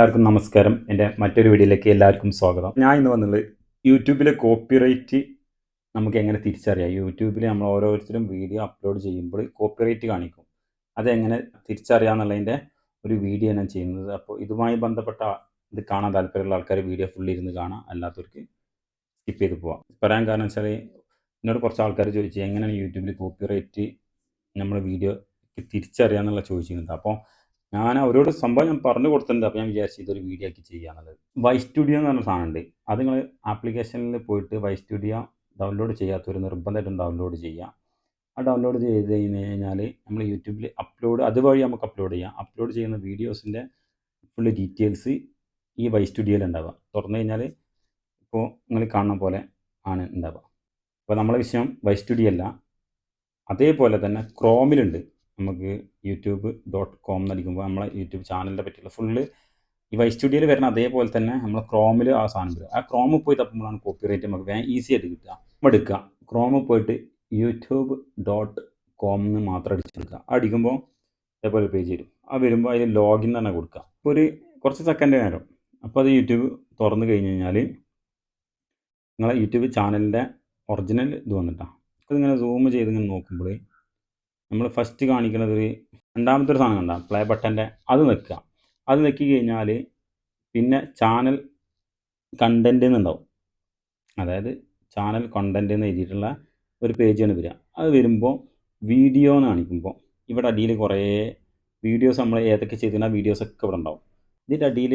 എല്ലാവർക്കും നമസ്കാരം. എന്റെ മറ്റൊരു വീഡിയോയിലേക്ക് എല്ലാവർക്കും സ്വാഗതം. ഞാൻ ഇന്ന് വന്നുള്ളത് യൂട്യൂബിലെ കോപ്പിറൈറ്റ് നമുക്ക് എങ്ങനെ തിരിച്ചറിയാം? യൂട്യൂബിൽ നമ്മൾ ഓരോരുത്തരും വീഡിയോ അപ്ലോഡ് ചെയ്യുമ്പോൾ കോപ്പിറൈറ്റ് കാണിക്കും. അതെങ്ങനെ തിരിച്ചറിയാമെന്നുള്ളതിന്റെ ഒരു വീഡിയോ ഞാൻ ചെയ്യുന്നത്. അപ്പോൾ ഇതുമായി ബന്ധപ്പെട്ട ഇത് കാണാൻ താല്പര്യമുള്ള ആൾക്കാർ വീഡിയോ ഫുള്ള് ഇരുന്ന് കാണാം. അല്ലാത്തവർക്ക് സ്കിപ്പ് ചെയ്ത് പോവാം. പറയാൻ കാരണം വെച്ചാൽ എന്നോട് കുറച്ച് ആൾക്കാർ ചോദിച്ചു എങ്ങനെയാണ് യൂട്യൂബിൽ കോപ്പിറൈറ്റ് നമ്മൾ വീഡിയോ തിരിച്ചറിയാമെന്നുള്ള ചോദിച്ചിരുന്നത്? അപ്പോൾ ഞാൻ അവരോട് സംഭവം ഞാൻ പറഞ്ഞു കൊടുത്തിട്ടുണ്ട്. അപ്പോൾ ഞാൻ വിചാരിച്ചു ഇതൊരു വീഡിയോ ആക്കി ചെയ്യാന്നുള്ളത് വൈ സ്റ്റുഡിയോ എന്ന് പറഞ്ഞ സാധനമുണ്ട് അത് നിങ്ങൾ ആപ്ലിക്കേഷനിൽ പോയിട്ട് വൈ സ്റ്റുഡിയോ ഡൗൺലോഡ് ചെയ്യാത്തവർ നിർബന്ധമായിട്ടും ഡൗൺലോഡ് ചെയ്യാം. ആ ഡൗൺലോഡ് ചെയ്ത് കഴിഞ്ഞ് കഴിഞ്ഞാൽ നമ്മൾ യൂട്യൂബിൽ അപ്ലോഡ് അതുവഴി നമുക്ക് അപ്ലോഡ് ചെയ്യാം. അപ്ലോഡ് ചെയ്യുന്ന വീഡിയോസിന്റെ ഫുൾ ഡീറ്റെയിൽസ് ഈ വൈ സ്റ്റുഡിയോയിൽ ഉണ്ടാവുക. തുറന്നു കഴിഞ്ഞാൽ ഇപ്പോൾ നിങ്ങൾ കാണുന്ന പോലെ ആണ് ഉണ്ടാവുക. അപ്പോൾ നമ്മളെ വിഷയം വൈ സ്റ്റുഡിയോ അല്ല. അതേപോലെ തന്നെ ക്രോമിലുണ്ട് നമുക്ക് യൂട്യൂബ് ഡോട്ട് കോം എന്നടിക്കുമ്പോൾ നമ്മളെ യൂട്യൂബ് ചാനലിനെ പറ്റിയുള്ള ഫുള്ള് ഈ വൈ സ്റ്റുഡിയോയിൽ വരുന്ന അതേപോലെ തന്നെ നമ്മൾ ക്രോമിൽ ആ സാധനം വരും ആ ക്രോമിൽ പോയി തപ്പുമ്പോഴാണ് കോപ്പിറൈറ്റ് നമുക്ക് വേഗം ഈസി ആയിട്ട് കിട്ടുക. നമ്മൾ എടുക്കുക. ക്രോമിൽ പോയിട്ട് യൂട്യൂബ് ഡോട്ട് കോം എന്ന് മാത്രം അടിച്ചെടുക്കുക അടിക്കുമ്പോൾ അതേപോലെ പേജ് വരും. ആ വരുമ്പോൾ അതിൽ ലോഗിൻ തന്നെ കൊടുക്കുക. അപ്പോൾ ഒരു കുറച്ച് സെക്കൻഡ് നേരം. അപ്പോൾ അത് യൂട്യൂബ് തുറന്നു കഴിഞ്ഞ് കഴിഞ്ഞാൽ നിങ്ങളെ യൂട്യൂബ് ചാനലിന്റെ ഒറിജിനൽ ഇത് വന്നിട്ടാണ് അപ്പോൾ ഇതിങ്ങനെ സൂം ചെയ്ത് ഇങ്ങനെ നോക്കുമ്പോൾ നമ്മൾ ഫസ്റ്റ് കാണിക്കുന്നത് രണ്ടാമത്തെ ഒരു സാധനം കണ്ട പ്ലേ ബട്ടന്റെ അത് നിൽക്കുക അത് നിൽക്കി കഴിഞ്ഞാൽ പിന്നെ ചാനൽ കണ്ടന്റ് എന്നുണ്ടാവും അതായത് ചാനൽ കണ്ടന്റ് എന്ന് എഴുതിയിട്ടുള്ള ഒരു പേജാണ് വരിക. അത് വരുമ്പോൾ വീഡിയോ എന്ന് കാണിക്കുമ്പോൾ ഇവിടെ അടിയിൽ കുറേ വീഡിയോസ് നമ്മൾ ഏതൊക്കെ ചെയ്തിരുന്ന വീഡിയോസൊക്കെ ഇവിടെ ഉണ്ടാവും. ഇതിന്റെ അടിയിൽ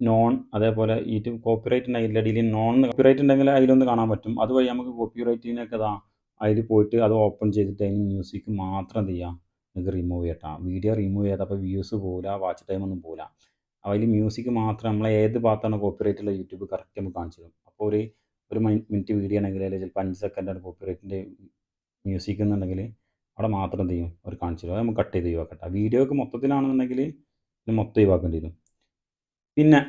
നോൺ അതേപോലെ യൂട്യൂബ് കോപ്പിറൈറ്റ് ഉണ്ടെങ്കിൽ അടിയിൽ നോൺ കോപ്പിറൈറ്റ് ഉണ്ടെങ്കിൽ അതിലൊന്ന് കാണാൻ പറ്റും. അതുവഴി നമുക്ക് കോപ്പിറൈറ്റിനൊക്കെ ഇതാ അതിൽ പോയിട്ട് അത് ഓപ്പൺ ചെയ്തിട്ട് അതിന് മ്യൂസിക് മാത്രം എന്ത് ചെയ്യുക നിങ്ങൾക്ക് റിമൂവ് ചെയ്യട്ടാ. വീഡിയോ റിമൂവ് ചെയ്താൽ അപ്പോൾ വ്യൂസ് പോകില്ല വാച്ച് ടൈം ഒന്നും പോകില്ല അതിൽ മ്യൂസിക് മാത്രം നമ്മൾ ഏത് ഭാഗത്താണ് കോപ്പിറൈറ്റ് ഉള്ള യൂട്യൂബ് കറക്റ്റ് നമുക്ക് കാണിച്ചു തരും. അപ്പോൾ ഒരു ഒരു മിനിറ്റ് വീഡിയോ ആണെങ്കിൽ അല്ലെങ്കിൽ ചിലപ്പോൾ അഞ്ച് സെക്കൻഡാണ് കോപ്പിറൈറ്റിന്റെ മ്യൂസിക് എന്നുണ്ടെങ്കിൽ അവിടെ മാത്രം എന്ത് ചെയ്യും? അവർ കാണിച്ചു തരും. അത് നമുക്ക് കട്ട് ചെയ്ത് ഒഴിവാക്കട്ടെ. വീഡിയോക്ക് മൊത്തത്തിലാണെന്നുണ്ടെങ്കിൽ മൊത്തം ഒഴിവാക്കേണ്ടി വരും. പിന്നെ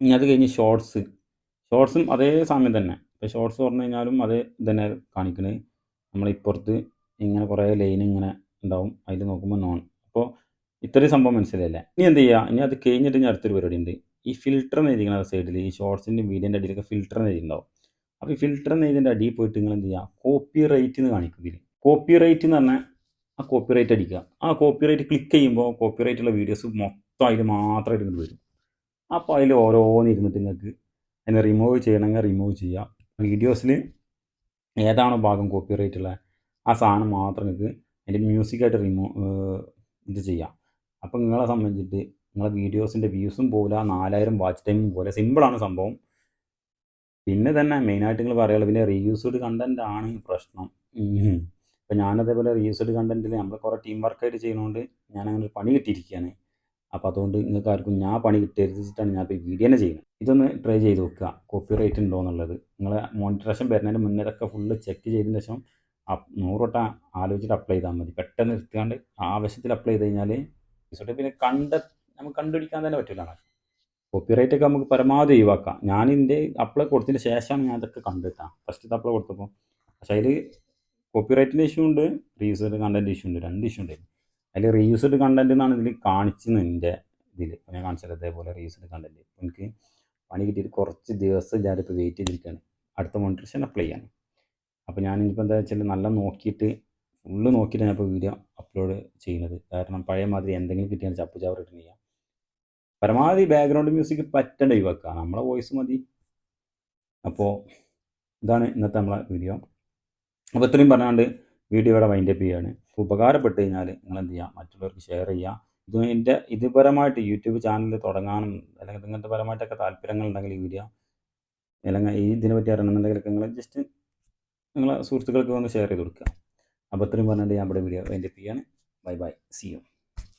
ഇനി അത് കഴിഞ്ഞ് ഷോർട്സ് ഷോർട്സും അതേ സമയം തന്നെ. ഷോർട്സ് പറഞ്ഞു കഴിഞ്ഞാലും അത് തന്നെ കാണിക്കുന്നത് നമ്മളിപ്പുറത്ത് ഇങ്ങനെ കുറേ ലൈൻ ഇങ്ങനെ ഉണ്ടാവും. അതിൽ നോക്കുമ്പോൾ നോൺ അപ്പോൾ ഇത്രയും സംഭവം മനസ്സിലായില്ലേ? ഇനി എന്ത് ചെയ്യുക ഇനി അത് കഴിഞ്ഞിട്ട് ഞാൻ അടുത്തൊരു പരിപാടി ഉണ്ട്. ഈ ഫിൽട്ടർ എന്ന് എഴുതിക്കുന്ന സൈഡിൽ ഈ ഷോർട്സിന്റെ വീഡിയോന്റെ അടിയിലൊക്കെ എന്ന് എഴുതിയിട്ടുണ്ടാവും. അപ്പോൾ ഈ ഫിൽറ്റർ എഴുതിന്റെ അടിയിൽ പോയിട്ട് നിങ്ങൾ എന്ത് ചെയ്യുക? കോപ്പി റൈറ്റ് എന്ന് കാണിക്കും ഇതിൽ കോപ്പി റൈറ്റ് എന്ന് പറഞ്ഞാൽ ആ കോപ്പി റൈറ്റ് അടിക്കുക. ആ കോപ്പി റൈറ്റ് ക്ലിക്ക് ചെയ്യുമ്പോൾ കോപ്പി റൈറ്റുള്ള വീഡിയോസ് മൊത്തം അതിൽ മാത്രമായിട്ട് ഇങ്ങോട്ട് വരും. അപ്പോൾ അതിൽ ഓരോന്നിരുന്നിട്ട് നിങ്ങൾക്ക് അതിനെ റിമൂവ് ചെയ്യണമെങ്കിൽ റിമൂവ് ചെയ്യാം. വീഡിയോസിൽ ഏതാണോ ഭാഗം കോപ്പി റൈറ്റ് ഉള്ളത് ആ സാധനം മാത്രം നിങ്ങൾക്ക് അതിന്റെ മ്യൂസിക്കായിട്ട് റിമൂവ് ഇത് ചെയ്യാം. അപ്പോൾ നിങ്ങളെ സംബന്ധിച്ചിട്ട് നിങ്ങളെ വീഡിയോസിന്റെ വ്യൂസും പോകില്ല നാലായിരം വാച്ച് ടൈമും പോലെ സിമ്പിളാണ് സംഭവം. പിന്നെ തന്നെ മെയിനായിട്ട് നിങ്ങൾ പറയുള്ളൂ പിന്നെ റീയൂസ്ഡ് കണ്ടന്റ് ആണ് പ്രശ്നം. ഇപ്പം ഞാനതേപോലെ റീയൂസ്ഡ് കണ്ടന്റിൽ നമ്മൾ കുറേ ടീം വർക്കായിട്ട് ചെയ്യുന്നതുകൊണ്ട് ഒരു പണി കിട്ടിയിരിക്കുകയാണ് അപ്പോൾ അതുകൊണ്ട് നിങ്ങൾക്ക് ആർക്കും ഞാൻ പണി കിട്ടിയതിച്ചിട്ടാണ് ഞാൻ ഇപ്പോൾ വീഡിയോ തന്നെ ചെയ്യുന്നത്. ഇതൊന്ന് ട്രൈ ചെയ്ത് നോക്കുക. കോപ്പി റേറ്റ് ഉണ്ടോ എന്നുള്ളത്. നിങ്ങൾ മോണിറ്ററേഷൻ വരുന്നതിന് മുന്നേ ഇതൊക്കെ ഫുള്ള് ചെക്ക് ചെയ്തതിന് ശേഷം നൂറോട്ട ആലോചിച്ചിട്ട് അപ്ലൈ ചെയ്താൽ മതി. പെട്ടെന്ന് എടുത്തുകൊണ്ട് ആവശ്യത്തിൽ അപ്ലൈ ചെയ്ത് കഴിഞ്ഞാൽ പിന്നെ കണ്ട നമുക്ക് കണ്ടുപിടിക്കാൻ തന്നെ പറ്റില്ല കോപ്പി റേറ്റ് ഒക്കെ നമുക്ക് പരമാവധി ഒഴിവാക്കാം. ഞാൻ അപ്ലൈ കൊടുത്തതിന് ശേഷമാണ് ഞാൻ ഇതൊക്കെ കണ്ടെത്താം. ഫസ്റ്റ് അപ്ലൈ കൊടുത്തപ്പോൾ പക്ഷേ അതിൽ കോപ്പി റേറ്റിന്റെ ഇഷ്യൂ ഉണ്ട് റീസൺ കണ്ടന്റ് ഇഷ്യൂ ഉണ്ട് രണ്ട് ഇഷ്യൂ ഉണ്ട് അതിൽ റീയൂസ്ഡ് കണ്ടന്റ് എന്നാണ് ഇതിൽ കാണിച്ചത് എന്റെ ഇതിൽ ഞാൻ കാണിച്ചത് അതേപോലെ റീയൂസ്ഡ് കണ്ടന്റ് എനിക്ക് പണി കിട്ടിയിട്ട് കുറച്ച് ദിവസം ഞാനിപ്പോൾ വെയിറ്റ് ചെയ്തിരിക്കുകയാണ് അടുത്ത മോണിറ്ററേഷൻ അപ്ലൈ ചെയ്യാൻ അപ്പോൾ ഞാൻ ഇനിയിപ്പോൾ എന്താ വെച്ചാൽ നല്ല നോക്കിയിട്ട് ഫുള്ള് നോക്കിയിട്ട് ഞാനിപ്പോൾ വീഡിയോ അപ്ലോഡ് ചെയ്യുന്നത്. കാരണം പഴയ മാതിരി എന്തെങ്കിലും കിട്ടിയാൽ ചപ്പ് ചാവർ റിട്ടേൺ ചെയ്യാം. പരമാവധി ബാക്ക്ഗ്രൗണ്ട് മ്യൂസിക് പറ്റേണ്ട ഒഴിവാക്കുക. നമ്മളെ വോയിസ് മതി. അപ്പോൾ ഇതാണ് ഇന്നത്തെ നമ്മളെ വീഡിയോ അപ്പോൾ ഇത്രയും പറഞ്ഞാണ്ട് വീഡിയോ ഇവിടെ വൈൻഡപ്പ് ചെയ്യുകയാണ് ഉപകാരപ്പെട്ട് കഴിഞ്ഞാൽ നിങ്ങൾ എന്ത് ചെയ്യുക മറ്റുള്ളവർക്ക് ഷെയർ ചെയ്യുക ഇതിന്റെ ഇതുപരമായിട്ട് യൂട്യൂബ് ചാനൽ തുടങ്ങാനും അല്ലെങ്കിൽ ഇങ്ങനത്തെ പരമായിട്ടൊക്കെ താല്പര്യങ്ങൾ ഉണ്ടെങ്കിൽ ഈ വീഡിയോ അല്ലെങ്കിൽ ഈ ഇതിനെ പറ്റി അറിയണമെന്നുണ്ടെങ്കിൽ നിങ്ങൾ ജസ്റ്റ് നിങ്ങളെ സുഹൃത്തുക്കൾക്ക് ഒന്ന് ഷെയർ ചെയ്ത് കൊടുക്കുക. അപ്പോൾ ഇത്രയും പറഞ്ഞിട്ട് ഞാൻ ഇവിടെ വീഡിയോ എന്റെ ആണ് ബൈ ബൈ സി യു